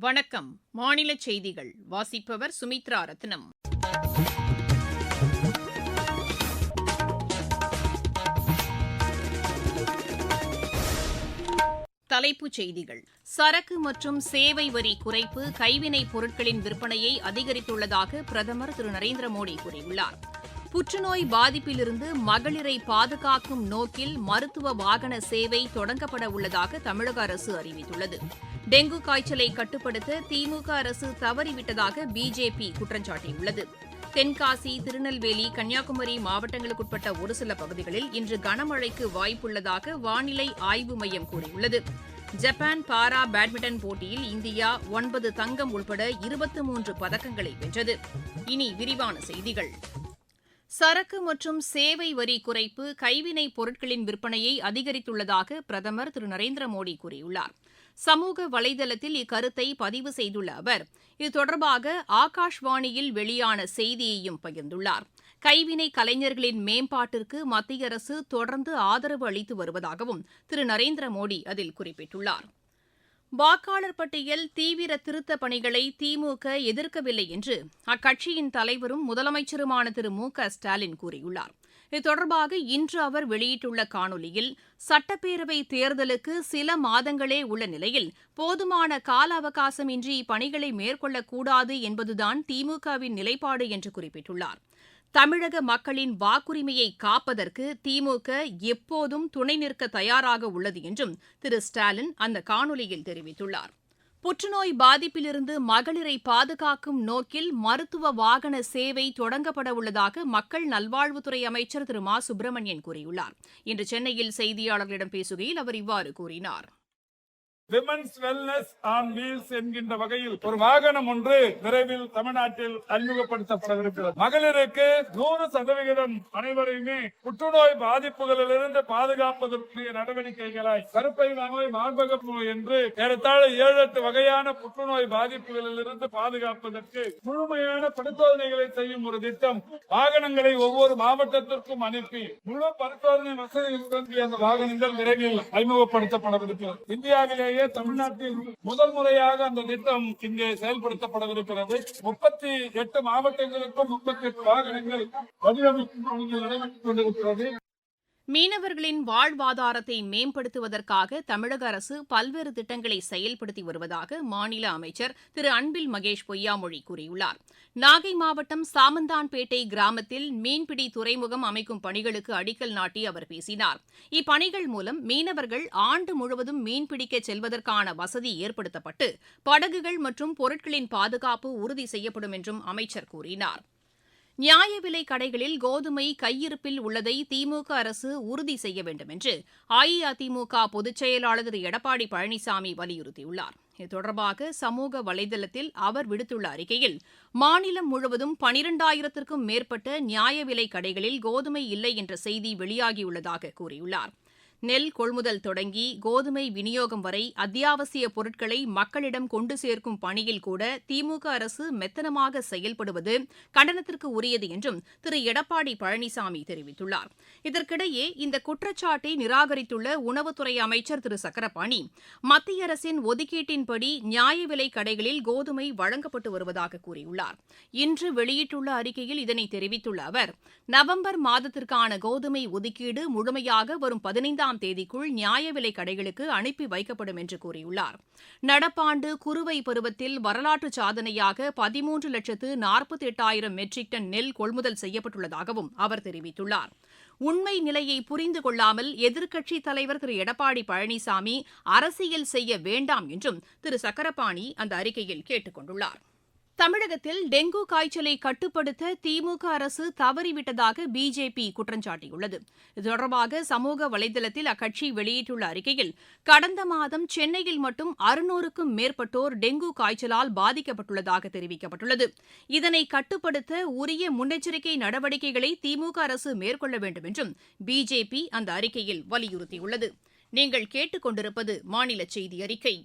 வணக்கம். மாநில செய்திகள். வாசிப்பவர் சுமித்ரா ரத்னம். தலைப்புச் செய்திகள். சரக்கு மற்றும் சேவை வரி குறைப்பு கைவினைப் பொருட்களின் விற்பனையை அதிகரித்துள்ளதாக பிரதமர் திரு நரேந்திர மோடி கூறியுள்ளார். புற்றுநோய் பாதிப்பிலிருந்து மகளிரை பாதுகாக்கும் நோக்கில் மருத்துவ வாகன சேவை தொடங்கப்பட உள்ளதாக தமிழக அரசு அறிவித்துள்ளது. டெங்கு காய்ச்சலை கட்டுப்படுத்த திமுக அரசு தவறிவிட்டதாக பிஜேபி குற்றம் சாட்டியுள்ளது. தென்காசி திருநெல்வேலி கன்னியாகுமரி மாவட்டங்களுக்குட்பட்ட ஒரு சில பகுதிகளில் இன்று கனமழைக்கு வாய்ப்புள்ளதாக வானிலை ஆய்வு மையம் கூறியுள்ளது. ஜப்பான் பாரா பேட்மிண்டன் போட்டியில் இந்தியா ஒன்பது தங்கம் உள்பட இருபத்தி மூன்று பதக்கங்களை வென்றது. இனி விரிவான செய்திகள். சரக்கு மற்றும் சேவை வரி குறைப்பு கைவினைப் பொருட்களின் விற்பனையை அதிகரித்துள்ளதாக பிரதமர் திரு. நரேந்திர மோடி கூறியுள்ளார். சமூக வலைதளத்தில் இக்கருத்தை பதிவு செய்துள்ள அவர் இது தொடர்பாக ஆகாஷ்வாணியில் வெளியான செய்தியையும் பகிர்ந்துள்ளார். கைவினை கலைஞர்களின் மேம்பாட்டிற்கு மத்திய அரசு தொடர்ந்து ஆதரவு அளித்து வருவதாகவும் திரு. நரேந்திர மோடி அதில் குறிப்பிட்டுள்ளார். வாக்காளர் பட்டியல் தீவிர திருத்தப் பணிகளை திமுக எதிர்க்கவில்லை என்று அக்கட்சியின் தலைவரும் முதலமைச்சருமான திரு மு க ஸ்டாலின் கூறியுள்ளார். இது தொடர்பாக இன்று அவர் வெளியிட்டுள்ள காணொலியில் சட்டப்பேரவை தேர்தலுக்கு சில மாதங்களே உள்ள நிலையில் போதுமான கால அவகாசம் இன்றி இப்பணிகளை மேற்கொள்ளக்கூடாது என்பதுதான் திமுகவின் நிலைப்பாடு என்று குறிப்பிட்டுள்ளார். தமிழக மக்களின் வாக்குரிமையை காப்பதற்கு திமுக எப்போதும் துணை நிற்க தயாராக உள்ளது என்றும் திரு ஸ்டாலின் அந்த காணொலியில் தெரிவித்துள்ளார். புற்றுநோய் பாதிப்பிலிருந்து மகளிரை பாதுகாக்கும் நோக்கில் மருத்துவ வாகன சேவை தொடங்கப்பட உள்ளதாக மக்கள் நல்வாழ்வுத்துறை அமைச்சர் திரு. மா. சுப்பிரமணியன் கூறியுள்ளார். இன்று சென்னையில் செய்தியாளர்களிடம் பேசுகையில் அவர் இவ்வாறு கூறினார். விமன்ஸ் வெல்னஸ் ஆன் வீல்ஸ் என்கின்ற வகையில் ஒரு வாகனம் ஒன்று விரைவில் தமிழ்நாட்டில் அறிமுகப்படுத்தப்படவிருக்கிறது. மகளிருக்கு நூறு சதவிகிதம் அனைவரையுமே புற்றுநோய் பாதிப்புகளிலிருந்து பாதுகாப்பதற்குரிய நடவடிக்கைகளாய் கருப்பை நோய் மார்பக நோய் என்று ஏறத்தாழ ஏழு எட்டு வகையான புற்றுநோய் பாதிப்புகளிலிருந்து பாதுகாப்பதற்கு முழுமையான பரிசோதனைகளை செய்யும் ஒரு திட்டம் வாகனங்களை ஒவ்வொரு மாவட்டத்திற்கும் அனுப்பி முழு பரிசோதனை வசதி அந்த வாகனங்கள் விரைவில் அறிமுகப்படுத்தப்படவிருக்கிறது. இந்தியாவிலேயே தமிழ்நாட்டில் முதல் முறையாக அந்த திட்டம் இங்கே செயல்படுத்தப்படவிருக்கிறது. முப்பத்தி எட்டு மாவட்டங்களுக்கும் முப்பத்தி எட்டு வாகனங்கள் வடிவமைப்பு பணிகள் நடைபெற்றுக் கொண்டிருக்கிறது. மீனவர்களின் வாழ்வாதாரத்தை மேம்படுத்துவதற்காக தமிழக அரசு பல்வேறு திட்டங்களை செயல்படுத்தி வருவதாக மாநில அமைச்சர் திரு அன்பில் மகேஷ் பொய்யாமொழி கூறியுள்ளார். நாகை மாவட்டம் சாமந்தான்பேட்டை கிராமத்தில் மீன்பிடி துறைமுகம் அமைக்கும் பணிகளுக்கு அடிக்கல் நாட்டி அவர் பேசினார். இப்பணிகள் மூலம் மீனவர்கள் ஆண்டு முழுவதும் மீன்பிடிக்க செல்வதற்கான வசதி ஏற்படுத்தப்பட்டு படகுகள் மற்றும் பொருட்களின் பாதுகாப்பு உறுதி செய்யப்படும் என்றும் அமைச்சர் கூறினார். நியாய விலை கடைகளில் கோதுமை கையிருப்பில் உள்ளதை திமுக அரசு உறுதி செய்ய வேண்டும் என்று அஇஅதிமுக பொதுச் செயலாளர் திரு. எடப்பாடி பழனிசாமி வலியுறுத்தியுள்ளார். இது தொடர்பாக சமூக வலைதளத்தில் அவர் விடுத்துள்ள அறிக்கையில் மாநிலம் முழுவதும் பனிரெண்டாயிரத்திற்கும் மேற்பட்ட நியாய விலை கடைகளில் கோதுமை இல்லை என்ற செய்தி வெளியாகியுள்ளதாக கூறியுள்ளார். நெல் கொள்முதல் தொடங்கி கோதுமை விநியோகம் வரை அத்தியாவசிய பொருட்களை மக்களிடம் கொண்டு சேர்க்கும் பணியில் கூட திமுக அரசு மெத்தனமாக செயல்படுவது கண்டனத்திற்கு உரியது என்றும் திரு. எடப்பாடி பழனிசாமி தெரிவித்துள்ளார். இதற்கிடையே இந்த குற்றச்சாட்டை நிராகரித்துள்ள உணவுத்துறை அமைச்சர் திரு. சக்கரபாணி மத்திய அரசின் ஒதுக்கீட்டின்படி நியாய விலை கடைகளில் கோதுமை வழங்கப்பட்டு வருவதாக கூறியுள்ளார். இன்று வெளியிட்டுள்ள அறிக்கையில் இதனை தெரிவித்துள்ள அவர் நவம்பர் மாதத்திற்கான கோதுமை ஒதுக்கீடு முழுமையாக வரும் பதினைந்தாம் ஐந்தாம் தேதிக்குள் நியாய விலை கடைகளுக்கு அனுப்பி வைக்கப்படும் என்று கூறியுள்ளார். நடப்பாண்டு குறுவை பருவத்தில் வரலாற்று சாதனையாக பதிமூன்று லட்சத்து நாற்பத்தி எட்டாயிரம் மெட்ரிக் டன் நெல் கொள்முதல் செய்யப்பட்டுள்ளதாகவும் அவர் தெரிவித்துள்ளார். உண்மை நிலையை புரிந்து கொள்ளாமல் எதிர்க்கட்சித் தலைவர் திரு. எடப்பாடி பழனிசாமி அரசியல் செய்ய வேண்டாம் என்றும் திரு. சக்கரபாணி அந்த அறிக்கையில் கேட்டுக் கொண்டுள்ளாா் தமிழகத்தில் டெங்கு காய்ச்சலை கட்டுப்படுத்த திமுக அரசு தவறிவிட்டதாக பிஜேபி குற்றம் சாட்டியுள்ளது. இது தொடர்பாக சமூக வலைதளத்தில் அக்கட்சி வெளியிட்டுள்ள அறிக்கையில் கடந்த மாதம் சென்னையில் மட்டும் அறுநூறுக்கும் மேற்பட்டோர் டெங்கு காய்ச்சலால் பாதிக்கப்பட்டுள்ளதாக தெரிவிக்கப்பட்டுள்ளது. இதனை கட்டுப்படுத்த உரிய முன்னெச்சரிக்கை நடவடிக்கைகளை திமுக அரசு மேற்கொள்ள வேண்டும் என்றும் பிஜேபி அந்த அறிக்கையில் வலியுறுத்தியுள்ளது. நீங்கள் கேட்டுக்கொண்டிருப்பது மாநில செய்தி அறிக்கை.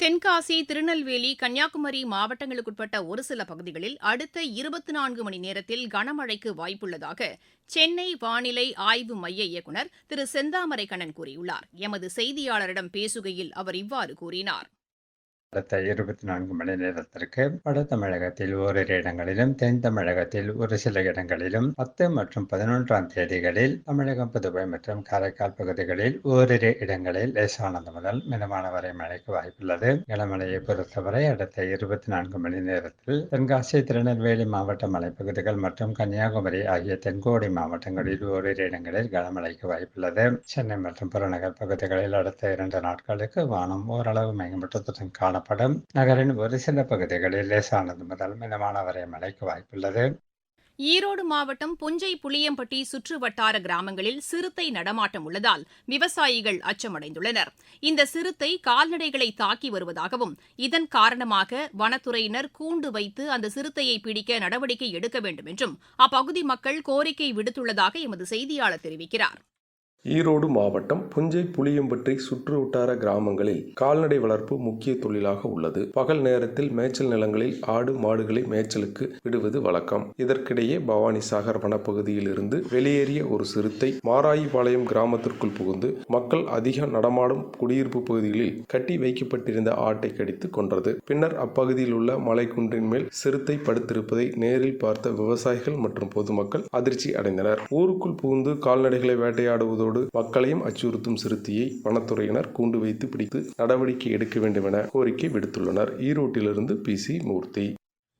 தென்காசி திருநெல்வேலி கன்னியாகுமரி மாவட்டங்களுக்குட்பட்ட ஒரு சில பகுதிகளில் அடுத்த இருபத்தி நான்கு மணி நேரத்தில் கனமழைக்கு வாய்ப்புள்ளதாக சென்னை வானிலை ஆய்வு மைய இயக்குநர் திரு செந்தாமரை கண்ணன் கூறியுள்ளார். எமது செய்தியாளரிடம் பேசுகையில் அவர் இவ்வாறு கூறினார். அடுத்த இருபத்தி நான்கு மணி நேரத்திற்கு வட தமிழகத்தில் ஓரிரு இடங்களிலும் தென் தமிழகத்தில் ஒரு சில இடங்களிலும் பத்து மற்றும் பதினொன்றாம் தேதிகளில் தமிழகம் புதுவை மற்றும் காரைக்கால் பகுதிகளில் ஓரிரு இடங்களில் லேசானது முதல் மிதமான வரை மழைக்கு வாய்ப்புள்ளது. இளமலையை பொறுத்தவரை அடுத்த இருபத்தி நான்கு மணி நேரத்தில் தென்காசி திருநெல்வேலி மாவட்ட மலைப்பகுதிகள் மற்றும் கன்னியாகுமரி ஆகிய தென்கோடி மாவட்டங்களில் ஓரிரு இடங்களில் கனமழைக்கு வாய்ப்புள்ளது. சென்னை மற்றும் புறநகர் பகுதிகளில் அடுத்த இரண்டு நாட்களுக்கு வானம் ஓரளவு மேம்பட்டத்துடன் காண காணப்படும். நகரின் ஒரு சில பகுதிகளில் லேசானது முதல் மிதமான வரை மழைக்கு வாய்ப்புள்ளது. ஈரோடு மாவட்டம் புஞ்சை புளியம்பட்டி சுற்று வட்டார கிராமங்களில் சிறுத்தை நடமாட்டம் உள்ளதால் விவசாயிகள் அச்சமடைந்துள்ளனர். இந்த சிறுத்தை கால்நடைகளை தாக்கி வருவதாகவும் இதன் காரணமாக வனத்துறையினர் கூண்டு வைத்து அந்த சிறுத்தையை பிடிக்க நடவடிக்கை எடுக்க வேண்டும் என்றும் அப்பகுதி மக்கள் கோரிக்கை விடுத்துள்ளதாக எமது செய்தியாளர் தெரிவிக்கிறார். ஈரோடு மாவட்டம் புஞ்சை புளியம்பட்டி சுற்று வட்டார கிராமங்களில் கால்நடை வளர்ப்பு முக்கிய தொழிலாக உள்ளது. பகல் நேரத்தில் மேய்ச்சல் நிலங்களில் ஆடு மாடுகளை மேய்ச்சலுக்கு விடுவது வழக்கம். இதற்கிடையே பவானி சாகர் வனப்பகுதியில் இருந்து வெளியேறிய ஒரு சிறுத்தை மாராயிபாளையம் கிராமத்திற்குள் புகுந்து மக்கள் அதிகம் நடமாடும் குடியிருப்பு பகுதிகளில் கட்டி வைக்கப்பட்டிருந்த ஆட்டை கடித்து கொன்றது. பின்னர் அப்பகுதியில் உள்ள மலைக்குன்றின் மேல் சிறுத்தை படுத்திருப்பதை நேரில் பார்த்த விவசாயிகள் மற்றும் பொதுமக்கள் அதிர்ச்சி அடைந்தனர். ஊருக்குள் புகுந்து கால்நடைகளை வேட்டையாடுவதோடு அதோடு மக்களையும் அச்சுறுத்தும் சிறுத்தையை வனத்துறையினர் கூண்டு வைத்து பிடித்து நடவடிக்கை எடுக்க வேண்டும் என கோரிக்கை விடுத்துள்ளனர். ஈரோட்டிலிருந்து பி சி மூர்த்தி.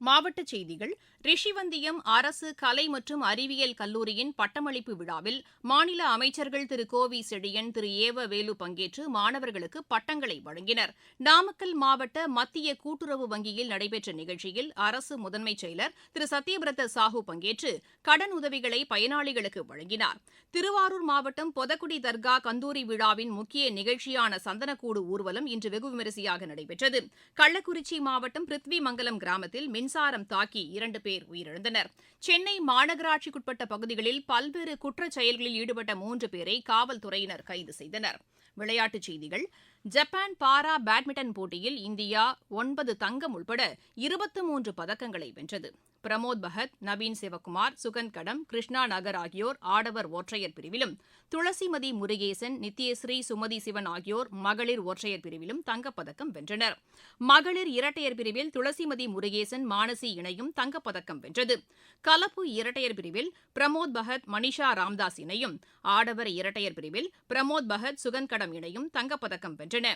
மாவட்ட செய்திகள் ரிஷிவந்தியம் அரசு கலை மற்றும் அறிவியல் கல்லூரியின் பட்டமளிப்பு விழாவில் மாநில அமைச்சர்கள் திரு. கோவி செழியன் திரு. ஏவ வேலு பங்கேற்று மாணவர்களுக்கு பட்டங்களை வழங்கினர். நாமக்கல் மாவட்ட மத்திய கூட்டுறவு வங்கியில் நடைபெற்ற நிகழ்ச்சியில் அரசு முதன்மைச் செயலர் திரு. சத்யபிரத சாஹூ பங்கேற்று கடன் உதவிகளை பயனாளிகளுக்கு வழங்கினார். திருவாரூர் மாவட்டம் பொதக்குடி தர்கா கந்தூரி விழாவின் முக்கிய நிகழ்ச்சியான சந்தனக்கூடு ஊர்வலம் இன்று வெகு விமரிசையாக நடைபெற்றது. கள்ளக்குறிச்சி மாவட்டம் பிருத்விமங்கலம் கிராமத்தில் மின்சாரம் தாக்கி இரண்டு பேர் உயிரிழந்தனர். சென்னை மாநகராட்சிக்குட்பட்ட பகுதிகளில் பல்வேறு குற்றச் செயல்களில் ஈடுபட்ட மூன்று பேரை காவல்துறையினர் கைது செய்தனர். விளையாட்டுச் செய்திகள் ஜப்பான் பாரா பேட்மிண்டன் போட்டியில் இந்தியா ஒன்பது தங்கம் உட்பட இருபத்து மூன்று பதக்கங்களை வென்றது. பிரமோத் பகத் நவீன் சிவகுமார் சுகன் கடம் கிருஷ்ணா நகர் ஆகியோர் ஆடவர் ஒற்றையர் பிரிவிலும் துளசிமதி முருகேசன் நித்யஸ்ரீ சுமதி சிவன் ஆகியோர் மகளிர் ஒற்றையர் பிரிவிலும் தங்கப்பதக்கம் வென்றனர். மகளிர் இரட்டையர் பிரிவில் துளசிமதி முருகேசன் மானசி இணையும் தங்கப்பதக்கம் வென்றது. கலப்பு இரட்டையர் பிரிவில் பிரமோத் பகத் மனிஷா ராம்தாஸ் இணையும் ஆடவர் இரட்டையர் பிரிவில் பிரமோத் பகத் சுகன் கடம் இணையும் தங்கப்பதக்கம் வென்றன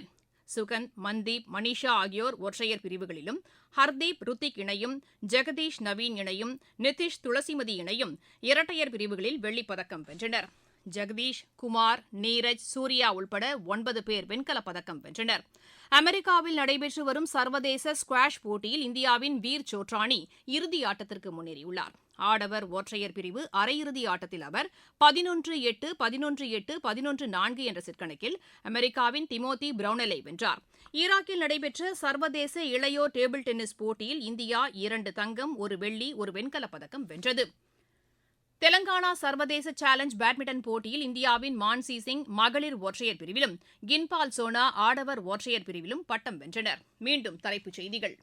சுகந்த் மந்தீப் மனிஷா ஆகியோர் ஒற்றையர் பிரிவுகளிலும் ஹர்தீப் ருத்திக் இணையும் ஜெகதீஷ் நவீன் இணையும் நிதிஷ் துளசிமதி இணையும் இரட்டையர் பிரிவுகளில் வெள்ளிப்பதக்கம் வென்றனர். ஜெகதீஷ் குமார் நீரஜ் சூர்யா உள்பட ஒன்பது பேர் வெண்கலப் பதக்கம் வென்றனர். அமெரிக்காவில் நடைபெற்று வரும் சர்வதேச ஸ்குவாஷ் போட்டியில் இந்தியாவின் வீர் சோட்ரானி இறுதி ஆட்டத்திற்கு முன்னேறியுள்ளார். ஆடவர் ஒற்றையர் பிரிவு அரையிறுதி ஆட்டத்தில் அவர் பதினொன்று எட்டு பதினொன்று எட்டு பதினொன்று நான்கு என்ற சிற்கணக்கில் அமெரிக்காவின் திமோதி பிரவுனலை வென்றார். ஈராக்கில் நடைபெற்ற சர்வதேச இளையோர் டேபிள் டென்னிஸ் போட்டியில் இந்தியா இரண்டு தங்கம் ஒரு வெள்ளி ஒரு வெண்கலப் பதக்கம் வென்றது. தெலங்கானா சர்வதேச சேலஞ்ச் பேட்மிண்டன் போட்டியில் இந்தியாவின் மான்சி சிங் மகளிர் ஒற்றையர் பிரிவிலும் கின்பால் சோனா ஆடவர் ஒற்றையர் பிரிவிலும் பட்டம் வென்றனர். மீண்டும் தலைப்புச் செய்திகள்.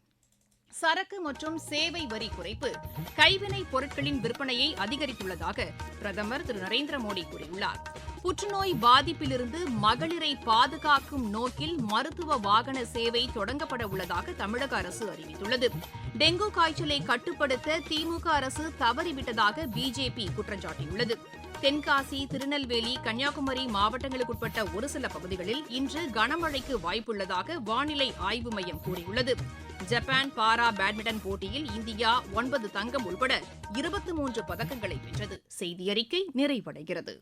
சரக்கு மற்றும் சேவை வரி குறைப்பு கைவினைப் பொருட்களின் விற்பனையை அதிகரித்துள்ளதாக பிரதமர் திரு நரேந்திர மோடி கூறியுள்ளார். புற்றுநோய் பாதிப்பிலிருந்து மகளிரை பாதுகாக்கும் நோக்கில் மருத்துவ வாகன சேவை தொடங்கப்பட உள்ளதாக தமிழக அரசு அறிவித்துள்ளது. டெங்கு காய்ச்சலை கட்டுப்படுத்த திமுக அரசு தவறிவிட்டதாக பிஜேபி குற்றம் சாட்டியுள்ளது தென்காசி திருநெல்வேலி கன்னியாகுமரி மாவட்டங்களுக்குட்பட்ட ஒரு சில பகுதிகளில் இன்று கனமழைக்கு வாய்ப்புள்ளதாக வானிலை ஆய்வு மையம் கூறியுள்ளது. ஜப்பான் பாரா பேட்மிண்டன் போட்டியில் இந்தியா ஒன்பது தங்கம் உள்பட இருபத்தி மூன்று பதக்கங்களை வென்றது. செய்தியறிக்கை நிறைவடைகிறது.